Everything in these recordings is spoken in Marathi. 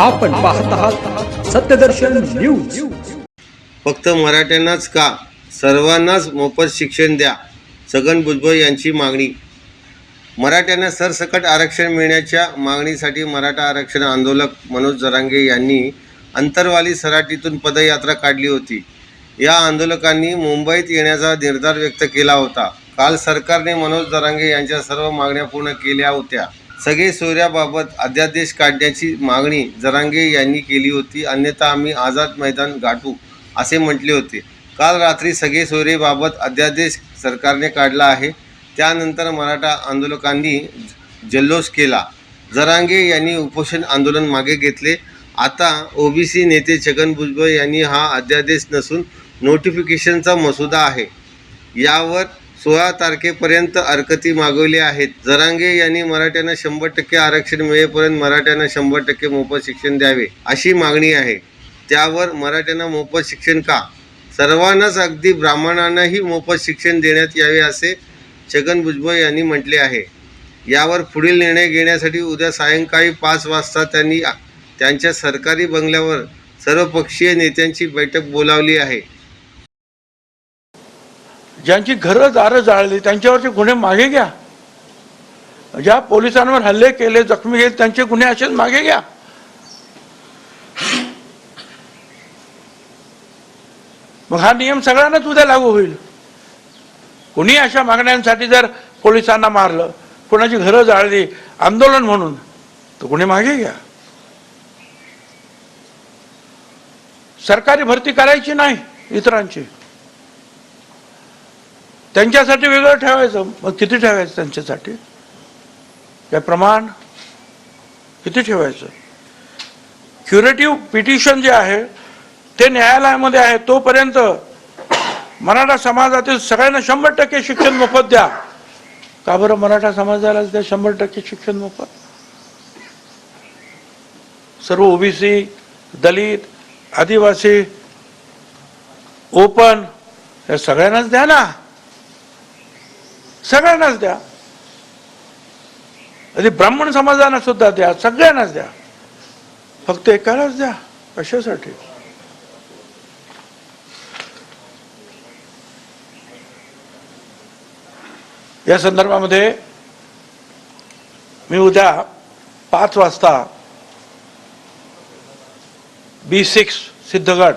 आपण पाहत आहात सत्यदर्शन न्यूज. फक्त मराठ्यांनाच का? सर्वांनाच मोफत शिक्षण द्या छगन भुजबळ यांची मागणी. मराठ्यांना सरसकट आरक्षण मिळण्याच्या मागणीसाठी मराठा आरक्षण आंदोलक मनोज जरांगे यांनी अंतरवाली सराटीतून पदयात्रा काढली होती. या आंदोलकांनी मुंबईत येण्याचा निर्धार व्यक्त केला होता. काल सरकारने मनोज जरांगे यांच्या सर्व मागण्या पूर्ण केल्या होत्या. सगळे सोयऱ्याबाबत अध्यादेश काढण्याची मागणी जरांगे यांनी केली होती. अन्यथा आम्ही आझाद मैदान गाठू असे म्हटले होते. काल रात्री सगळे सोयरेबाबत अध्यादेश सरकारने काढला आहे. त्यानंतर मराठा आंदोलकांनी जल्लोष केला. जरांगे यांनी उपोषण आंदोलन मागे घेतले. आता ओबीसी नेते छगन भुजबळ यांनी हा अध्यादेश नसून नोटिफिकेशनचा मसुदा आहे. यावर सोळा तारखेपर्यंत हरकती मागवली आहेत. जरांगे यांनी मराठ्यांना शंभर टक्के आरक्षण मिळेपर्यंत मराठ्यांना शंभर टक्के मोफत शिक्षण द्यावे अशी मागणी आहे. त्यावर मराठ्यांना मोफत शिक्षण का? सर्वांनाच अगदी ब्राह्मणांनाही मोफत शिक्षण देण्यात यावे असे छगन भुजबळ यांनी म्हटले आहे. यावर पुढील निर्णय घेण्यासाठी उद्या सायंकाळी पाच वाजता त्यांनी त्यांच्या सरकारी बंगल्यावर सर्वपक्षीय नेत्यांची बैठक बोलावली आहे. ज्यांची घरं दारं जाळली त्यांच्यावरचे गुन्हे मागे घ्या. ज्या पोलिसांवर हल्ले केले जखमी केले त्यांचे गुन्हे असेच मागे घ्या. मग हा नियम सगळ्यांनाच उद्या लागू होईल. कुणी अशा मागण्यांसाठी जर पोलिसांना मारलं कोणाची घरं जाळली आंदोलन म्हणून तर गुन्हे मागे घ्या. सरकारी भरती करायची नाही इतरांची. त्यांच्यासाठी वेगळं ठेवायचं. मग किती ठेवायचं त्यांच्यासाठी? काय प्रमाण? किती ठेवायचं? क्युरेटिव्ह पिटिशन जे आहे ते न्यायालयामध्ये आहे. तोपर्यंत मराठा समाजातील सगळ्यांना शंभर टक्के शिक्षण मोफत द्या. का बरं मराठा समाजाला द्या शंभर टक्के शिक्षण मोफत? सर्व ओबीसी दलित आदिवासी ओपन या सगळ्यांनाच द्या ना. सगळ्यांनाच द्या. अरे ब्राह्मण समाजांना सुद्धा द्या सगळ्यांनाच द्या. फक्त एकालाच द्या कशासाठी? या संदर्भामध्ये मी उद्या पाच वाजता बी सिक्स सिद्धगड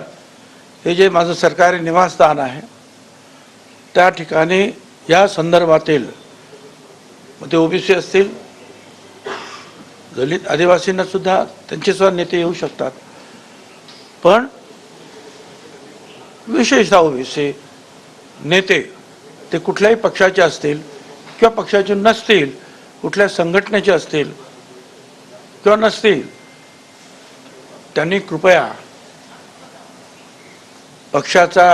हे जे माझं सरकारी निवासस्थान आहे त्या ठिकाणी या संदर्भातील मग ते ओबीसी असतील दलित आदिवासींना सुद्धा त्यांचे सुद्धा नेते येऊ शकतात. पण विशेषतः ओबीसी नेते ते कुठल्याही पक्षाचे असतील किंवा पक्षाचे नसतील कुठल्या संघटनेचे असतील किंवा नसतील त्यांनी कृपया पक्षाचा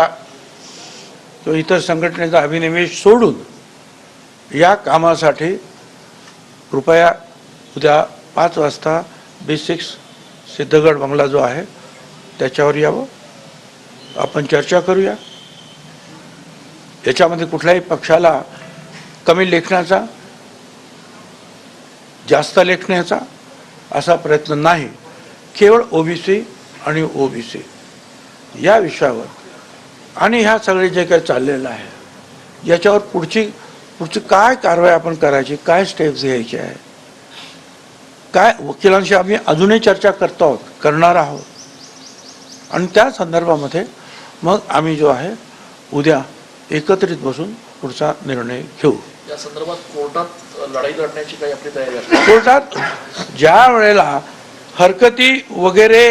तो इतर संघटनेचा अभिनिवेश सोडून या कामासाठी कृपया उद्या पाच वाजता बी सिक्स सिद्धगड बंगला जो आहे त्याच्यावर यावं. आपण चर्चा करूया. याच्यामध्ये कुठल्याही पक्षाला कमी लेखण्याचा जास्त लेखण्याचा असा प्रयत्न नाही. केवळ ओबीसी आणि ओबीसी. या विषयावर आणि ह्या सगळे जे काही चाललेलं आहे याच्यावर पुढची पुढची काय कारवाई आपण करायची काय स्टेप्स घ्यायचे आहे काय वकिलांशी आम्ही अजूनही चर्चा करतो आहोत करणार आहोत. आणि त्या संदर्भामध्ये मग आम्ही जो आहे उद्या एकत्रित बसून पुढचा निर्णय घेऊ. या संदर्भात कोर्टात लढाई लढण्याची काही आपली तयारी कोर्टात ज्या वेळेला हरकती वगैरे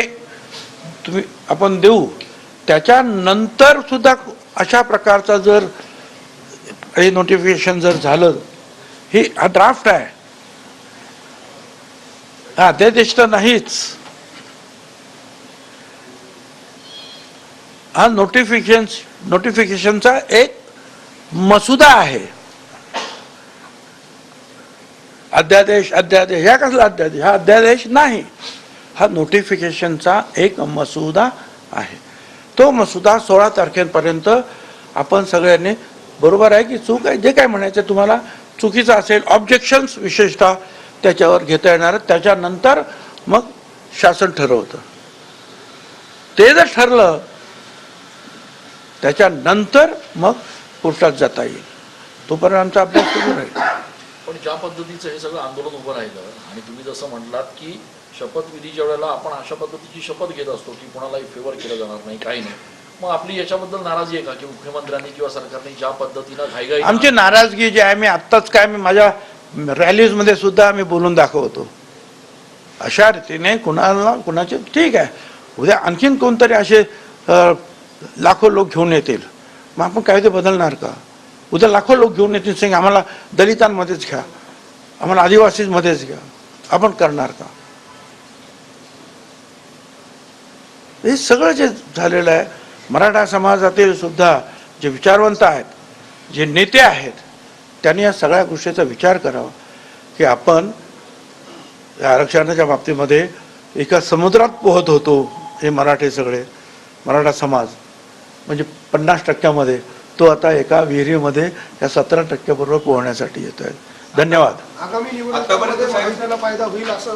तुम्ही आपण देऊ त्याच्यानंतर सुद्धा अशा प्रकारचा जर हे नोटिफिकेशन जर झालं ही हा ड्राफ्ट आहे. हा अध्यादेश तर नाहीच. हा नोटिफिकेशन नोटिफिकेशनचा एक मसुदा आहे. अध्यादेश अध्यादेश ह्या कसला अध्यादेश? हा अध्यादेश नाही. हा नोटिफिकेशनचा एक मसुदा आहे. तो मसुदा सोळा तारखेपर्यंत आपण सगळ्यांनी बरोबर आहे की चूक आहे? जे काय म्हणायचं तुम्हाला चुकीचं असेल ऑब्जेक्शन्स विशेषतः त्याच्यावर घेता येणार. त्याच्यानंतर मग शासन ठरवतं. ते जर ठरलं त्याच्यानंतर मग कोर्टात जाता येईल. तोपर्यंत आमचा अभ्यास सुरू राहील. पण ज्या पद्धतीचं हे सगळं आंदोलन उभं राहिलं आणि तुम्ही जसं म्हटलात की शपथविधीच्या वेळेला आपण अशा पद्धतीची शपथ घेत असतो की कुणालाही फेवर केलं जाणार नाही काही नाही मग आपली याच्याबद्दल नाराजी आहे का? की मुख्यमंत्र्यांनी किंवा सरकारने ज्या पद्धतीनं घाईघाई आमची नाराजगी जी आहे मी आत्ताच काय मी माझ्या रॅलीजमध्ये सुद्धा आम्ही बोलून दाखवतो. अशा रीतीने कुणाला कुणाचे ठीक आहे. उद्या आणखीन कोणतरी असे लाखो लोक घेऊन येतील. मग आपण कायदे बदलणार का? उद्या लाखो लोक घेऊन येतील सांग आम्हाला दलितांमध्येच घ्या. आम्हाला आदिवासीमध्येच घ्या. आपण करणार का? हे सगळं जे झालेलं आहे मराठा समाजातील सुद्धा जे विचारवंत आहेत जे नेते आहेत त्यांनी या सगळ्या गोष्टीचा विचार करावा की आपण या आरक्षणाच्या बाबतीमध्ये एका समुद्रात पोहत होतो हे मराठे सगळे मराठा समाज. म्हणजे पन्नास टक्क्यामध्ये तो आता एका विहिरीमध्ये या सतरा टक्क्याबरोबर पोहण्यासाठी येतो आहे धन्यवाद. आगामी निवडणुकीमध्ये फायदा होईल असं